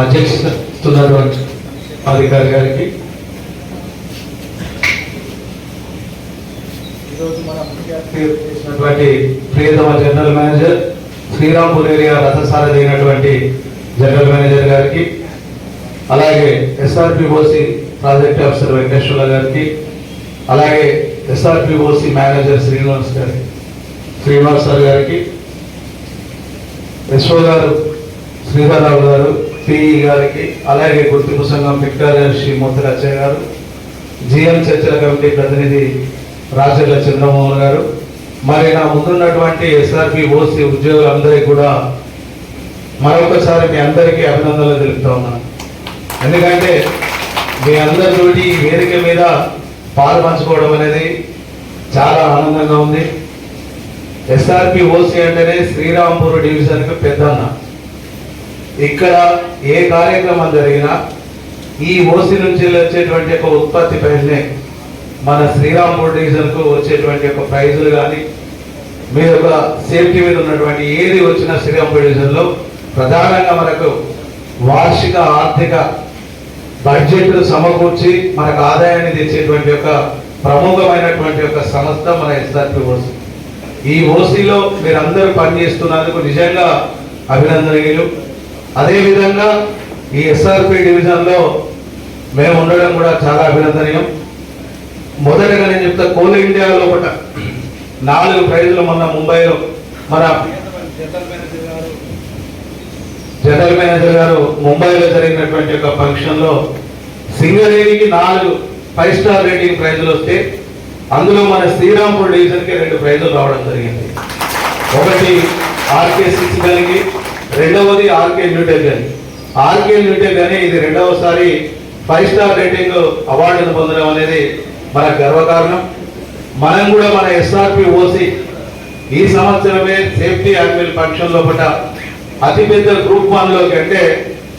అధ్యక్షిస్తున్నటువంటి అధికారి గారికి. చేసినటువంటి ప్రియతమ జనరల్ మేనేజర్ శ్రీరాంపూర్ ఏరియా రథసారథి అయినటువంటి జనరల్ మేనేజర్ గారికి అలాగే ఎస్ఆర్పిఓసి ప్రాజెక్ట్ ఆఫీసర్ వెంకటేశ్వర గారికి అలాగే ఎస్ఆర్పిఓసి మేనేజర్ శ్రీనివాస్ గారికి శ్రీనివాస్ సార్ గారికి యశ్వ గారు శ్రీధరరావు గారు పిఈ గారికి అలాగే గుర్తింపు సంఘం విక్టోరియా శ్రీ ముత్తరచ్చయ్య గారు జిఎం చర్చల కమిటీ ప్రతినిధి రాజల్ల చంద్రమోహన్ గారు మరి నా ముందున్నటువంటి ఎస్ఆర్పి ఓసీ ఉద్యోగులందరికీ కూడా మరొకసారి మీ అందరికీ అభినందనలు తెలుపుతా ఉన్నాను ఎందుకంటే మీ అందరితోటి ఈ వేదిక మీద పాలు పంచుకోవడం అనేది చాలా ఆనందంగా ఉంది. ఎస్ఆర్పి ఓసీ అంటేనే శ్రీరాంపూర్ డివిజన్కి పెద్దన్న. ఇక్కడ ఏ కార్యక్రమం జరిగినా ఈ ఓసీ నుంచి వచ్చేటువంటి ఒక ఉత్పత్తి పైనే మన శ్రీరాంపూర్ డివిజన్కు వచ్చేటువంటి ఒక ప్రైజులు కానీ మీ ఒక సేఫ్టీ మీద ఉన్నటువంటి ఏది వచ్చినా శ్రీరాంపూర్ డివిజన్లో ప్రధానంగా మనకు వార్షిక ఆర్థిక బడ్జెట్ సమకూర్చి మనకు ఆదాయాన్ని తెచ్చేటువంటి ఒక ప్రముఖమైనటువంటి ఒక సంస్థ మన ఎస్ఆర్పి ఓసీ. ఈ ఓసీలో మీరందరూ పనిచేస్తున్నందుకు నిజంగా అభినందనీయులు అదేవిధంగా ఈ ఎస్ఆర్పి డివిజన్లో మేము ఉండడం కూడా చాలా అభినందనీయం. మొదటగా నేను చెప్తా కోల్ ఇండియా లోపల నాలుగు ప్రైజులు మొన్న ముంబైలో. మన జనరల్ మేనేజర్ గారు ముంబైలో జరిగినటువంటి ఒక ఫంక్షన్లో సింగరేణికి నాలుగు ఫైవ్ స్టార్ రేటింగ్ ప్రైజులు వస్తే అందులో మన శ్రీరాంపూర్ డివిజన్కి రెండు ప్రైజులు రావడం జరిగింది. ఒకటి ఆర్కే సిక్స్ గారికి రెండవది ఆర్కే న్యూటెక్ అని ఆర్కే న్యూటెక్ అని ఇది రెండవసారి ఫైవ్ స్టార్ రేటింగ్ అవార్డును పొందడం అనేది మన గర్వకారణం. మనం కూడా మన ఎస్ఆర్పి ఓసి ఈ సంవత్సరమే సేఫ్టీ యాన్యువల్ ఫంక్షన్ లోపల అతిపెద్ద గ్రూప్ వన్లోకి అంటే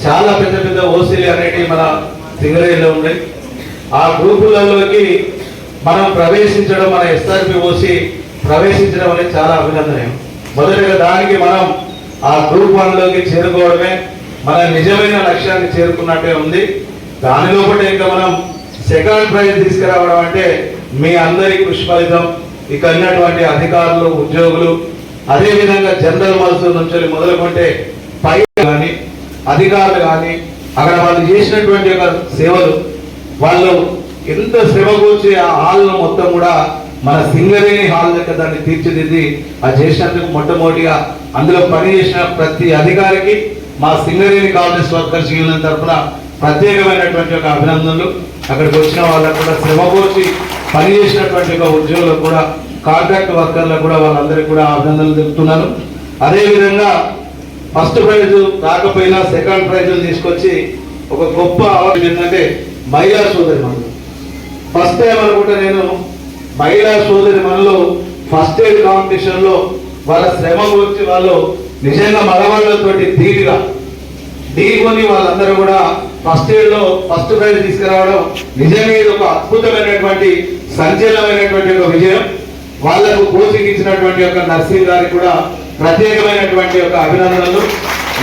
చాలా పెద్ద పెద్ద ఓసీలు అనేటివి మన సింగరేజ్లో ఉన్నాయి. ఆ గ్రూపులలోకి మనం ప్రవేశించడం మన ఎస్ఆర్పి ఓసి ప్రవేశించడం అనేది చాలా అభినందనీయం. మొదటిగా దానికి మనం ఆ గ్రూప్ వన్లోకి చేరుకోవడమే మన నిజమైన లక్ష్యాన్ని చేరుకున్నట్టే ఉంది. దాని లోపల ఇంకా మనం సెకండ్ ప్రైజ్ తీసుకురావడం అంటే మీ అందరి కృషి ఫలితం. ఇక ఉన్నటువంటి అధికారులు ఉద్యోగులు అదేవిధంగా జనరల్ మల్స్ నుంచి మొదలుకుంటే పై కానీ అధికారులు కానీ అక్కడ వాళ్ళు చేసినటువంటి ఒక సేవలు వాళ్ళు ఎంత శ్రమ కూర్చి ఆ హాల్ మొత్తం కూడా మన సింగరేణి హాల్ దగ్గర దాన్ని తీర్చిదిద్ది ఆ చేసినందుకు మొట్టమొదటిగా అందులో పనిచేసిన ప్రతి అధికారికి మా సింగరేణి కాంగ్రెస్ వర్కర్స్ యూనియన్ తరఫున ప్రత్యేకమైనటువంటి ఒక అభినందనలు. అక్కడికి వచ్చిన వాళ్ళకు కూడా శ్రమ కూర్చి పనిచేసినటువంటి ఒక ఉద్యోగులకు కూడా కాంట్రాక్ట్ వర్కర్లకు కూడా వాళ్ళందరికీ కూడా అభినందనలు తెలుపుతున్నాను. అదేవిధంగా ఫస్ట్ ప్రైజ్ రాకపోయినా సెకండ్ ప్రైజ్ తీసుకొచ్చి ఒక గొప్ప అవార్డు ఏంటంటే మహిళా సోదరి ఫస్ట్ టైం అనుకుంటా నేను మహిళా సోదరి మనలో ఫస్ట్ ఎయిడ్ కాంపిటీషన్లో వాళ్ళ శ్రమ గురించి వాళ్ళు నిజంగా మగవాళ్ళతోటి ధీటుగా ఢీకొని వాళ్ళందరూ కూడా ఫస్ట్ ఇయర్లో ఫస్ట్ ప్రైజ్ తీసుకురావడం నిజంగా ఇది ఒక అద్భుతమైనటువంటి సంచలనమైనటువంటి ఒక విజయం. వాళ్ళకు కోచింగ్ ఇచ్చినటువంటి ఒక నర్సింగ్ గారికి కూడా ప్రత్యేకమైనటువంటి ఒక అభినందనలు.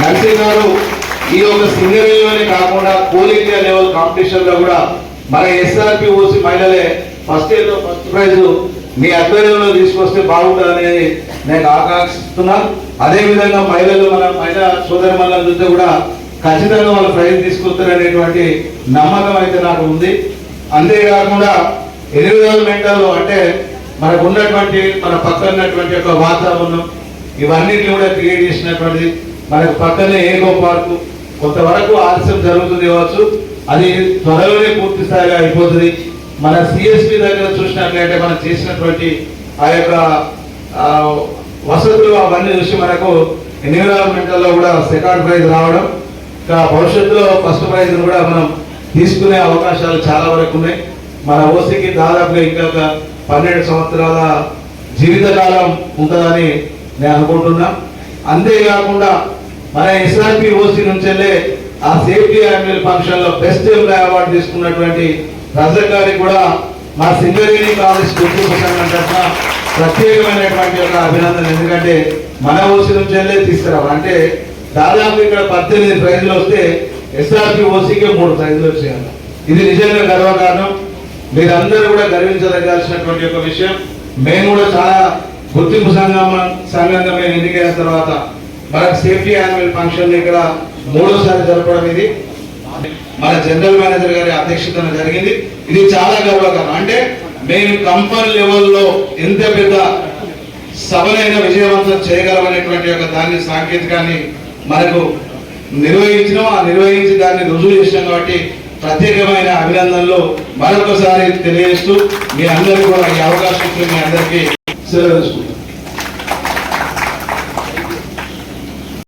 నర్సింగ్ గారు ఈ యొక్క సింగరేలోనే కాకుండా కోల్ ఇండియా లెవెల్ కాంపిటీషన్లో కూడా మన ఎస్ఆర్పి ఓసి మహిళలే ఫస్ట్ ఇయర్లో ఫస్ట్ ప్రైజ్ మీ ఆధ్వర్యంలో తీసుకొస్తే బాగుంటుందని నేను ఆకాంక్షిస్తున్నాను అదే విధంగా మహిళలు మన మహిళా సోదరి మహిళల చూస్తే కూడా ఖచ్చితంగా వాళ్ళు ప్రైజ్ తీసుకొస్తారనేటువంటి నమ్మకం అయితే నాకు ఉంది. అంతేకాకుండా ఎన్విరాన్మెంటల్ అంటే మనకు ఉన్నటువంటి మన పక్కన ఉన్నటువంటి ఒక వాతావరణం ఇవన్నిటిని కూడా క్రియేట్ చేసినటువంటిది. మనకు పక్కనే ఏకో పార్కు కొంతవరకు ఆలస్యం జరుగుతుంది కావచ్చు. అది త్వరలోనే పూర్తి స్థాయిగా అయిపోతుంది. మన సిఎస్పి దగ్గర చూసినట్లయితే మనం చేసినటువంటి ఆ యొక్క వసతులు అవన్నీ చూసి మనకు ఎన్విరాన్మెంటల్లో కూడా సెకండ్ ప్రైజ్ రావడం. ఇంకా భవిష్యత్తులో ఫస్ట్ ప్రైజ్ కూడా మనం తీసుకునే అవకాశాలు చాలా వరకు ఉన్నాయి. మన ఓసీకి దాదాపుగా ఇంకా పన్నెండు సంవత్సరాల జీవితకాలం ఉంటుందని నేను అనుకుంటున్నా. అంతేకాకుండా మన ఎస్ఆర్పి ఓసీ నుంచెల్లే ఆ సేఫ్టీ యాన్యువల్ ఫంక్షన్లో బెస్ట్ ఎంప్లాయ్ అవార్డు తీసుకున్నటువంటి రజక్ గారికి కూడా మా సింగరేణి కాలేజ్ గుర్తింపు సంఘం ప్రత్యేకమైనటువంటి ఒక అభినందన ఎందుకంటే మన ఓసీ నుంచి వెళ్ళే తీసుకురావాలి. అంటే దాదాపు ఇక్కడ పద్దెనిమిది ప్రైజులు వస్తే ఎస్ఆర్పి ఓసీకే మూడు ప్రైజులు వచ్చాయన్న. ఇది నిజంగా గర్వకారణం. మీరందరూ కూడా గర్వించదగాల్సినటువంటి ఒక విషయం. మేము కూడా చాలా గుర్తింపు సంఘం సంఘంగా మేము ఎన్నికైన తర్వాత మనకు సేఫ్టీ యాన్యువల్ ఫంక్షన్ ఇక్కడ మూడోసారి జరపడం ఇది. మన జనరల్ మేనేజర్ గారి అధ్యక్షతన జరిగింది. ఇది చాలా గర్వకారణం. అంటే మేము కంపెనీ లెవెల్లో ఎంత పెద్ద సభలైన విజయవంతం చేయగలమనేటువంటి ఒక దాన్ని సాంకేతికాన్ని మనకు నిర్వహించినాం. ఆ నిర్వహించి దాన్ని రుజువు చేసినాం కాబట్టి ప్రత్యేకమైన అభినందనలు మరొకసారి తెలియజేస్తూ మీ అందరికీ కూడా ఈ అవకాశం ఇచ్చిన మీ అందరికీ సెలవు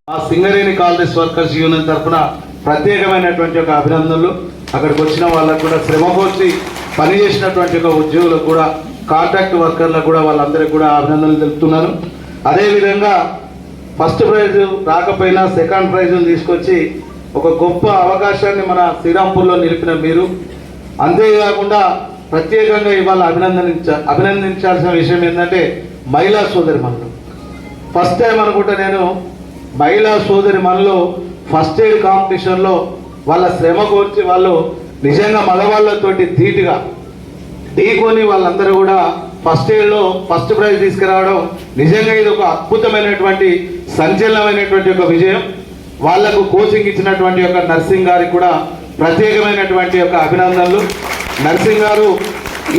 ఆ సింగరేణి కాలనీస్ వర్కర్స్ యూనియన్ తరఫున ప్రత్యేకమైనటువంటి ఒక అభినందనలు. అక్కడికి వచ్చిన వాళ్ళకు కూడా శ్రమ కోర్చి పనిచేసినటువంటి ఒక ఉద్యోగులకు కూడా కాంట్రాక్ట్ వర్కర్లకు కూడా వాళ్ళందరికీ కూడా అభినందనలు తెలుపుతున్నాను. అదేవిధంగా ఫస్ట్ ప్రైజ్ రాకపోయినా సెకండ్ ప్రైజ్ తీసుకొచ్చి ఒక గొప్ప అవకాశాన్ని మన శ్రీరాంపూర్లో నిలిపిన మీరు. అంతేకాకుండా ప్రత్యేకంగా ఇవాళ అభినందించ అభినందించాల్సిన విషయం ఏంటంటే మహిళా సోదరి ఫస్ట్ టైం అనుకుంటా నేను మహిళా సోదరి మనలో ఫస్ట్ ఎయిడ్ కాంపిటీషన్లో వాళ్ళ శ్రమ కోర్చి వాళ్ళు నిజంగా మగవాళ్ళతోటి ధీటుగా ఢీకొని వాళ్ళందరూ కూడా ఫస్ట్ ఎయిడ్లో ఫస్ట్ ప్రైజ్ తీసుకురావడం నిజంగా ఇది ఒక అద్భుతమైనటువంటి సంచలనమైనటువంటి ఒక విజయం. వాళ్ళకు కోచింగ్ ఇచ్చినటువంటి యొక్క నర్సింగ్ గారికి కూడా ప్రత్యేకమైనటువంటి యొక్క అభినందనలు. నర్సింగ్ గారు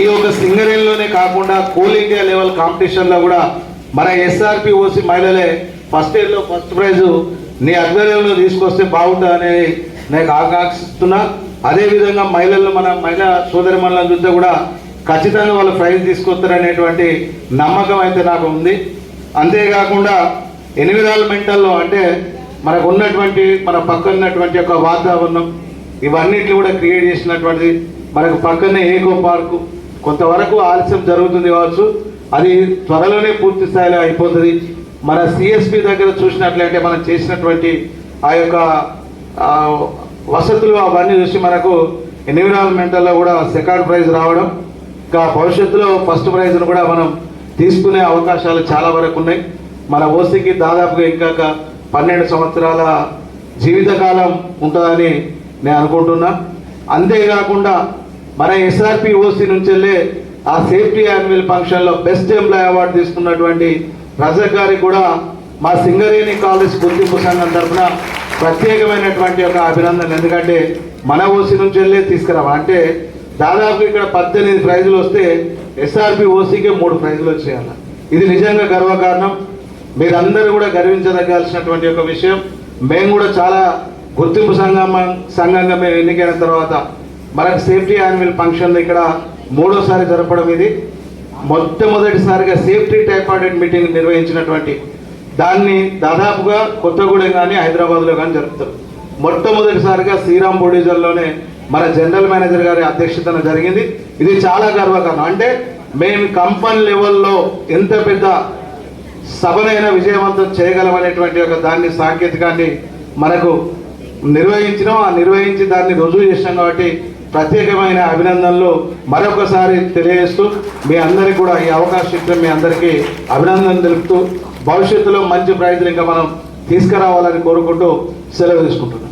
ఈ యొక్క సింగరేణిలోనే కాకుండా కోల్ ఇండియా లెవెల్ కాంపిటీషన్లో కూడా మన ఎస్ఆర్పి ఓసి మహిళలే ఫస్ట్ ఇయర్లో ఫస్ట్ ప్రైజ్ నీ ఆధ్వర్యంలో తీసుకొస్తే బాగుంటుందని నేను ఆకాంక్షిస్తున్నా. అదేవిధంగా మహిళలు మన మహిళా సోదరి మనలను చూస్తే కూడా ఖచ్చితంగా వాళ్ళు ప్రైజ్ తీసుకొస్తారనేటువంటి నమ్మకం అయితే నాకు ఉంది. అంతేకాకుండా ఎన్విరాన్మెంటల్లో అంటే మనకు ఉన్నటువంటి మన పక్కన ఉన్నటువంటి యొక్క వాతావరణం ఇవన్నిటిని కూడా క్రియేట్ చేసినటువంటిది. మనకు పక్కనే ఏకో పార్కు కొంతవరకు ఆలస్యం జరుగుతుంది కావచ్చు. అది త్వరలోనే పూర్తి స్థాయిలో అయిపోతుంది. మన సిఎస్పి దగ్గర చూసినట్లయితే మనం చేసినటువంటి ఆ యొక్క వసతులు అవన్నీ చూసి మనకు ఎన్విరాన్మెంటల్లో కూడా సెకండ్ ప్రైజ్ రావడం ఇంకా భవిష్యత్తులో ఫస్ట్ ప్రైజ్ను కూడా మనం తీసుకునే అవకాశాలు చాలా వరకు ఉన్నాయి. మన ఓసీకి దాదాపుగా ఇంకా పన్నెండు సంవత్సరాల జీవితకాలం ఉంటుందని నేను అనుకుంటున్నా. అంతేకాకుండా మన ఎస్ఆర్పి ఓసీ నుంచి వెళ్ళే ఆ సేఫ్టీ యాన్యువల్ ఫంక్షన్లో బెస్ట్ ఎంప్లాయ్ అవార్డు తీసుకున్నటువంటి రజక్ గారికి కూడా మా సింగరేణి కాలేజ్ గుర్తింపు సంఘం తరఫున ప్రత్యేకమైనటువంటి ఒక అభినందన ఎందుకంటే మన ఓసీ నుంచి వెళ్ళే తీసుకురావా అంటే దాదాపు ఇక్కడ పద్దెనిమిది ప్రైజులు వస్తే ఎస్ఆర్పి ఓసీకే మూడు ప్రైజులు వచ్చేయాలి. ఇది నిజంగా గర్వకారణం. మీరందరూ కూడా గర్వించదగాల్సినటువంటి ఒక విషయం. మేము కూడా చాలా గుర్తింపు సంఘం సంఘంగా మేము ఎన్నికైన తర్వాత మనకు సేఫ్టీ యాన్యువల్ ఫంక్షన్లు ఇక్కడ మూడోసారి జరపడం ఇది. మొట్టమొదటిసారిగా సేఫ్టీ టైపాడెడ్ మీటింగ్ నిర్వహించినటువంటి దాన్ని దాదాపుగా కొత్తగూడెం కానీ హైదరాబాద్లో కానీ జరుపుతారు. మొట్టమొదటిసారిగా శ్రీరామ్ బొడిజర్లోనే మన జనరల్ మేనేజర్ గారి అధ్యక్షతన జరిగింది. ఇది చాలా గర్వకారణం. అంటే మేము కంపెనీ లెవెల్లో ఎంత పెద్ద సభనైనా విజయవంతం చేయగలమనేటువంటి ఒక దాన్ని సాంకేతికాన్ని మనకు నిర్వహించినాం. ఆ నిర్వహించి దాన్ని రుజువు చేసినాం కాబట్టి ప్రత్యేకమైన అభినందనలు మరొకసారి తెలియజేస్తూ మీ అందరికీ కూడా ఈ అవకాశం ఇచ్చిన మీ అందరికీ అభినందనలు తెలుపుతూ భవిష్యత్తులో మంచి ప్రయత్నం ఇంకా మనం తీసుకురావాలని కోరుకుంటూ సెలవు తీసుకుంటున్నాం